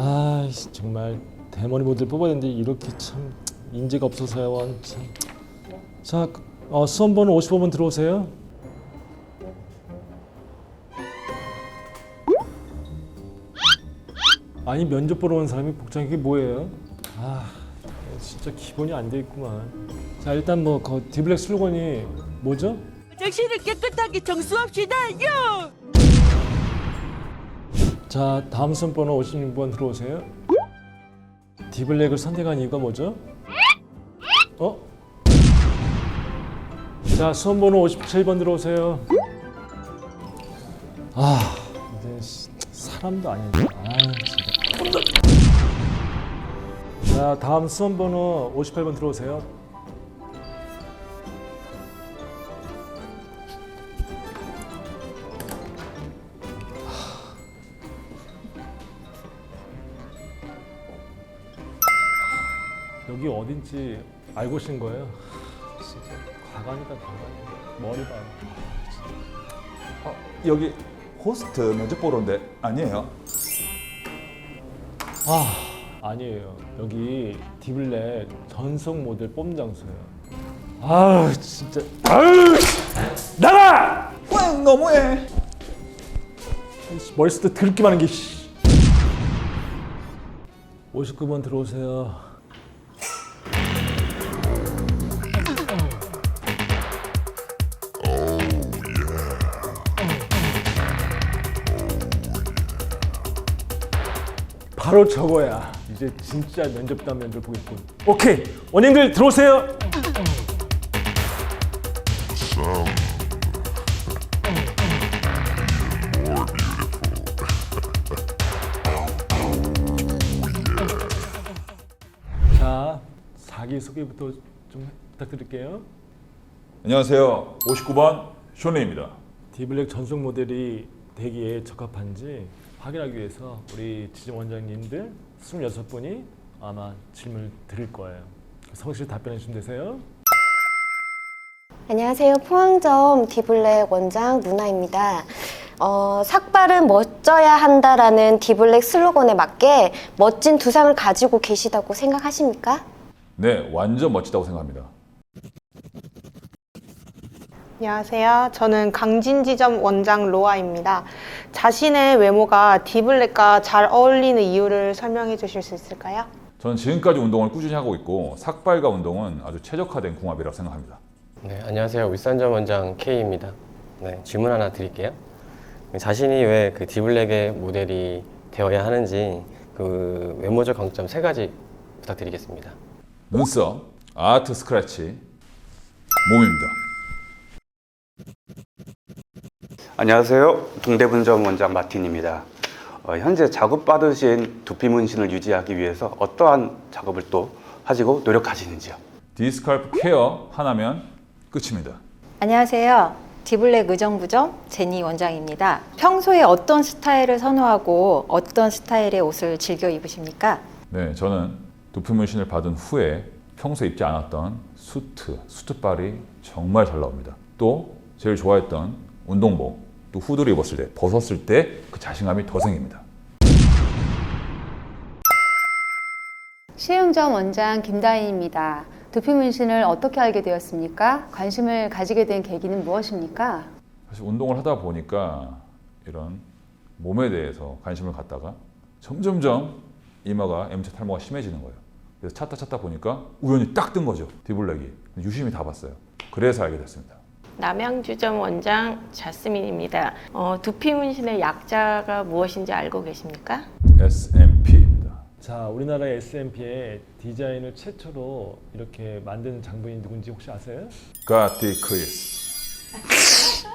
아 정말 대머리 모델 뽑아야 되는데 이렇게 참 인재가 없어서요 원 참. 자 어, 수험 번호 55번 들어오세요 아니 면접 보러 온 사람이 복장 이게 뭐예요? 아 진짜 기본이 안 돼 있구만 자 일단 뭐 그 디블랙 슬로건이 뭐죠? 정신을 깨끗하게 정수합시다요. 자 다음 수험번호 56번 들어오세요. 디블랙을 선택한 이유가 뭐죠? 어? 자 수험번호 57번 들어오세요. 아 이제 시- 사람도 아닌데 아 진짜. 자 다음 수험번호 58번 들어오세요 어딘지 알고 오신 거예요? 진짜 과관이다 과관 머리 봐 어, 여기 호스트 면접 보러인데 아니에요? 아 아니에요. 여기 디블랙 전속 모델 뽐 장소예요. 아 진짜. 아유 나가! 꽝 너무해. 이씨, 머리 쓸때 드럽게 많은 게 씨. 59번 들어오세요 바로 저거야 이제 진짜 면접단 면접 보겠군 오케이 원님들 들어오세요 자 자기 소개부터 좀 부탁드릴게요 안녕하세요. 59번 쇼네입니다. 디블랙 전속 모델이 되기에 적합한지 확인하기 위해서 우리 지정 원장님들 26분이 아마 질문을 드릴 거예요. 성실 답변해 주시면 되세요. 안녕하세요. 포항점 디블랙 원장 누나입니다. 어, 삭발은 멋져야 한다라는 디블랙 슬로건에 맞게 멋진 두상을 가지고 계시다고 생각하십니까? 네, 완전 멋지다고 생각합니다. 안녕하세요. 저는 강진지점 원장 로아입니다. 자신의 외모가 디블랙과 잘 어울리는 이유를 설명해 주실 수 있을까요? 저는 지금까지 운동을 꾸준히 하고 있고 삭발과 운동은 아주 최적화된 궁합이라고 생각합니다. 네, 안녕하세요. 윗산점 원장 K입니다. 네, 질문 하나 드릴게요. 자신이 왜 그 디블랙의 모델이 되어야 하는지 그 외모적 강점 세 가지 부탁드리겠습니다. 눈썹, 아트 스크래치, 몸입니다. 안녕하세요. 동대분점 원장 마틴입니다. 어, 현재 작업받으신 두피 문신을 유지하기 위해서 어떠한 작업을 또 하시고 노력하시는지요? 디스칼프 케어 하나면 끝입니다. 안녕하세요. 디블랙 의정부점 제니 원장입니다. 평소에 어떤 스타일을 선호하고 어떤 스타일의 옷을 즐겨 입으십니까? 네, 저는 두피 문신을 받은 후에 평소 입지 않았던 수트, 수트빨이 정말 잘 나옵니다. 또 제일 좋아했던 운동복, 또 후드를 입었을 때, 벗었을 때 그 자신감이 더 생깁니다. 시흥점 원장 김다인입니다. 두피 문신을 어떻게 알게 되었습니까? 관심을 가지게 된 계기는 무엇입니까? 사실 운동을 하다 보니까 이런 몸에 대해서 관심을 갖다가 점점점 이마가 M자 탈모가 심해지는 거예요. 그래서 찾다 찾다 보니까 우연히 딱 뜬 거죠. 디블랙이. 유심히 다 봤어요. 그래서 알게 됐습니다. 남양주점 원장 자스민입니다. 어, 두피 문신의 약자가 무엇인지 알고 계십니까? SMP입니다. 자, 우리나라의 S&P의 디자인을 최초로 이렇게 만든 장본인이 누군지 혹시 아세요? 가티 크리스.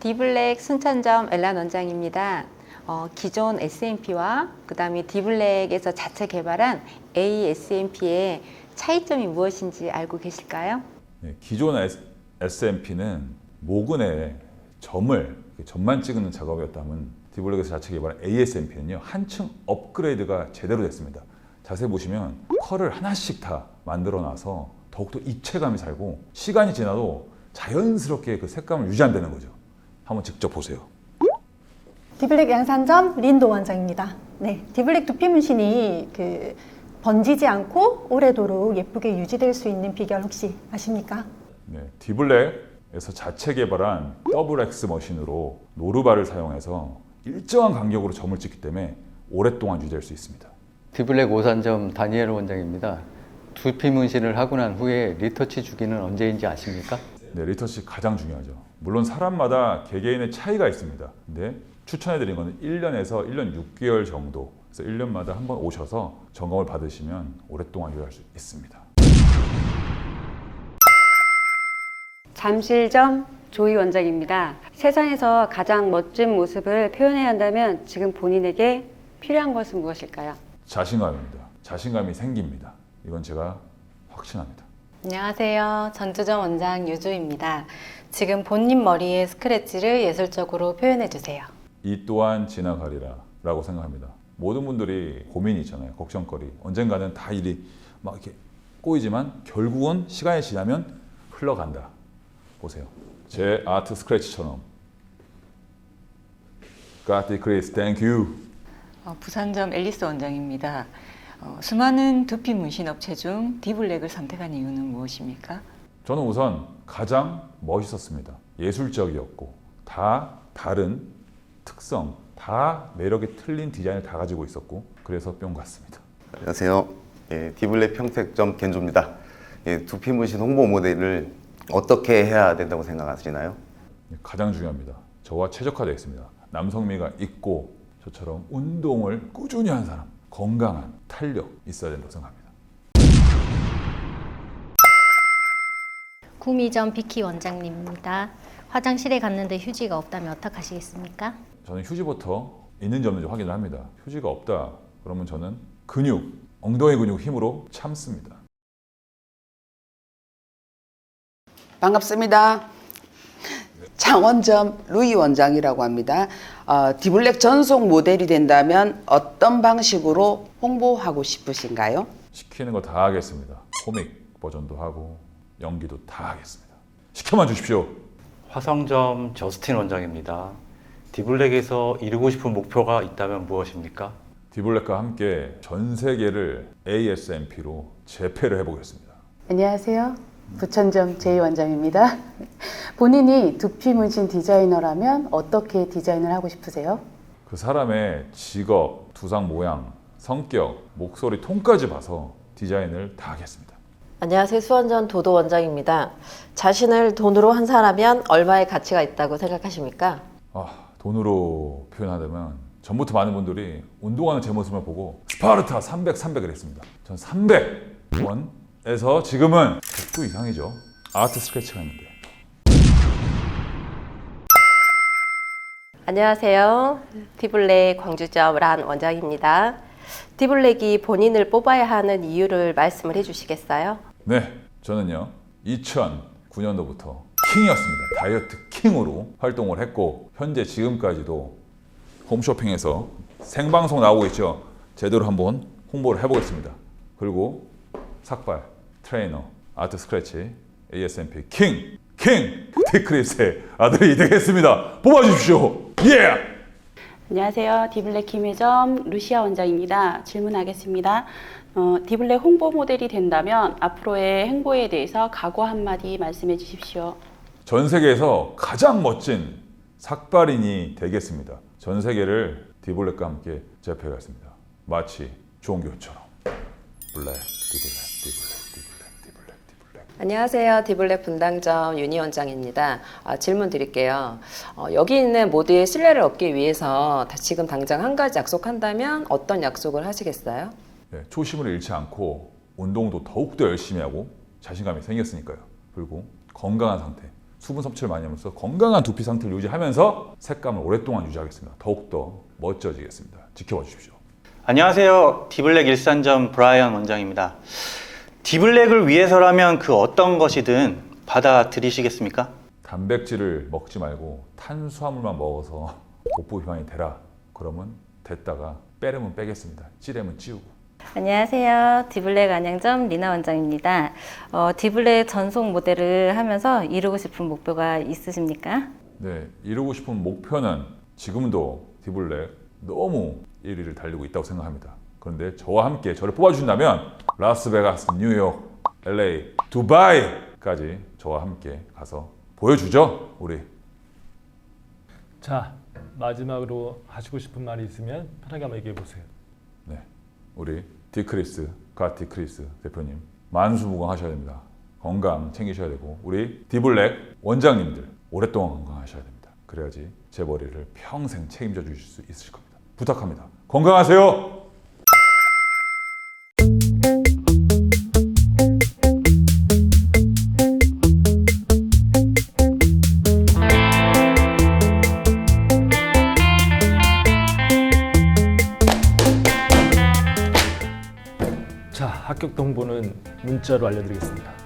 디블랙 순천점 엘란 원장입니다. 어, 기존 S&P와 그다음에 디블랙에서 자체 개발한 ASMP의 차이점이 무엇인지 알고 계실까요? 네, 기존 SMP는 모근에 점을 점만 찍는 작업이었다면 디블랙에서 자체 개발한 ASMP는요 한층 업그레이드가 제대로 됐습니다. 자세히 보시면 컬을 하나씩 다 만들어 놔서 더욱더 입체감이 살고 시간이 지나도 자연스럽게 그 색감을 유지한다는 거죠. 한번 직접 보세요. 디블랙 양산점 린도 원장입니다. 네, 디블랙 두피 문신이 그 번지지 않고 오래도록 예쁘게 유지될 수 있는 비결 혹시 아십니까? 네, 디블랙에서 자체 개발한 더블 X 머신으로 노르바를 사용해서 일정한 간격으로 점을 찍기 때문에 오랫동안 유지할 수 있습니다. 디블랙 오산점 다니엘 원장입니다. 두피 문신을 하고 난 후에 리터치 주기는 언제인지 아십니까? 네, 리터치 가장 중요하죠. 물론 사람마다 개개인의 차이가 있습니다. 근데 추천해드린 거는 1년에서 1년 6개월 정도. 그래서 1년마다 한 번 오셔서 점검을 받으시면 오랫동안 유지할 수 있습니다. 잠실점 조이 원장입니다. 세상에서 가장 멋진 모습을 표현해야 한다면 지금 본인에게 필요한 것은 무엇일까요? 자신감입니다. 자신감이 생깁니다. 이건 제가 확신합니다. 안녕하세요. 전투점 원장 유주입니다. 지금 본인 머리의 스크래치를 예술적으로 표현해 주세요. 이 또한 지나가리라 라고 생각합니다. 모든 분들이 고민이 있잖아요. 걱정거리. 언젠가는 다 일이 막 이렇게 꼬이지만 결국은 시간이 지나면 흘러간다. 보세요. 제 아트 스크래치처럼. God decrease, thank you. 어, 부산점 앨리스 원장입니다. 어, 수많은 두피 문신 업체 중 디블랙을 선택한 이유는 무엇입니까? 저는 우선 가장 멋있었습니다. 예술적이었고 다 다른 특성, 다 매력이 틀린 디자인을 다 가지고 있었고 그래서 뿅 갔습니다. 안녕하세요. 예, 디블랙 평택점 겐조입니다. 예, 두피 문신 홍보 모델을 어떻게 해야 된다고 생각하시나요? 가장 중요합니다. 저와 최적화되어 있습니다. 남성미가 있고 저처럼 운동을 꾸준히 한 사람, 건강한 탄력 있어야 된다고 생각합니다. 구미점 비키 원장님입니다. 화장실에 갔는데 휴지가 없다면 어떡하시겠습니까? 저는 휴지부터 있는지 없는지 확인을 합니다. 휴지가 없다 그러면 저는 근육, 엉덩이 근육 힘으로 참습니다. 반갑습니다. 장원점 루이 원장이라고 합니다. 어, 디블랙 전속 모델이 된다면 어떤 방식으로 홍보하고 싶으신가요? 시키는 거 다 하겠습니다. 코믹 버전도 하고 연기도 다 하겠습니다. 시켜만 주십시오. 화성점 저스틴 원장입니다. 디블랙에서 이루고 싶은 목표가 있다면 무엇입니까? 디블랙과 함께 전 세계를 ASMP로 재패를 해보겠습니다. 안녕하세요. 부천점 제이 원장입니다. 본인이 두피 문신 디자이너라면 어떻게 디자인을 하고 싶으세요? 그 사람의 직업, 두상 모양, 성격, 목소리, 톤까지 봐서 디자인을 다 하겠습니다. 안녕하세요. 수원전 도도 원장입니다. 자신을 돈으로 한 사람이면 얼마의 가치가 있다고 생각하십니까? 아, 돈으로 표현하자면 전부터 많은 분들이 운동하는 제 모습을 보고 스파르타 300, 300을 했습니다. 전 300원 에서 지금은 100도 이상이죠. 아트 스케치가 있는데. 안녕하세요. 디블랙 광주점 란 원장입니다. 디블랙이 본인을 뽑아야 하는 이유를 말씀을 해주시겠어요? 네, 저는요 2009년도부터 킹이었습니다. 다이어트 킹으로 활동을 했고 현재 지금까지도 홈쇼핑에서 생방송 나오고 있죠. 제대로 한번 홍보를 해보겠습니다. 그리고 삭발, 트레이너, 아트 스크래치, ASMP 킹, 킹 디크리스의 아들이 되겠습니다. 뽑아주십시오. 예! 안녕하세요. 디블랙 김혜점 루시아 원장입니다. 질문하겠습니다. 어, 디블랙 홍보 모델이 된다면 앞으로의 행보에 대해서 각오 한마디 말씀해 주십시오. 전 세계에서 가장 멋진 삭발인이 되겠습니다. 전 세계를 디블랙과 함께 재패하겠습니다. 마치 종교처럼. 블랙, 디블랙, 디블랙. 안녕하세요. 디블랙 분당점 윤희 원장입니다. 아, 질문 드릴게요. 어, 여기 있는 모두의 신뢰를 얻기 위해서 다- 지금 당장 한 가지 약속한다면 어떤 약속을 하시겠어요? 네, 초심을 잃지 않고 운동도 더욱더 열심히 하고 자신감이 생겼으니까요. 그리고 건강한 상태, 수분 섭취를 많이 하면서 건강한 두피 상태를 유지하면서 색감을 오랫동안 유지하겠습니다. 더욱더 멋져지겠습니다. 지켜봐 주십시오. 안녕하세요. 디블랙 일산점 브라이언 원장입니다. 디블랙을 위해서라면 그 어떤 것이든 받아들이시겠습니까? 단백질을 먹지 말고 탄수화물만 먹어서 복부 비만이 되라. 그러면 됐다가 빼려면 빼겠습니다. 찌려면 찌우고. 안녕하세요. 디블랙 안양점 리나 원장입니다. 어, 디블랙 전속 모델을 하면서 이루고 싶은 목표가 있으십니까? 네, 이루고 싶은 목표는 지금도 디블랙 너무 1위를 달리고 있다고 생각합니다. 그런데 저와 함께 저를 뽑아주신다면 라스베가스, 뉴욕, LA, 두바이까지 저와 함께 가서 보여주죠, 우리. 자 마지막으로 하시고 싶은 말이 있으면 편하게 한번 얘기해 보세요. 네, 우리 디크리스, 가 디크리스 대표님 만수무강하셔야 됩니다. 건강 챙기셔야 되고 우리 디블랙 원장님들 오랫동안 건강하셔야 됩니다. 그래야지 제 머리를 평생 책임져 주실 수 있으실 겁니다. 부탁합니다. 건강하세요. 문자로 알려드리겠습니다.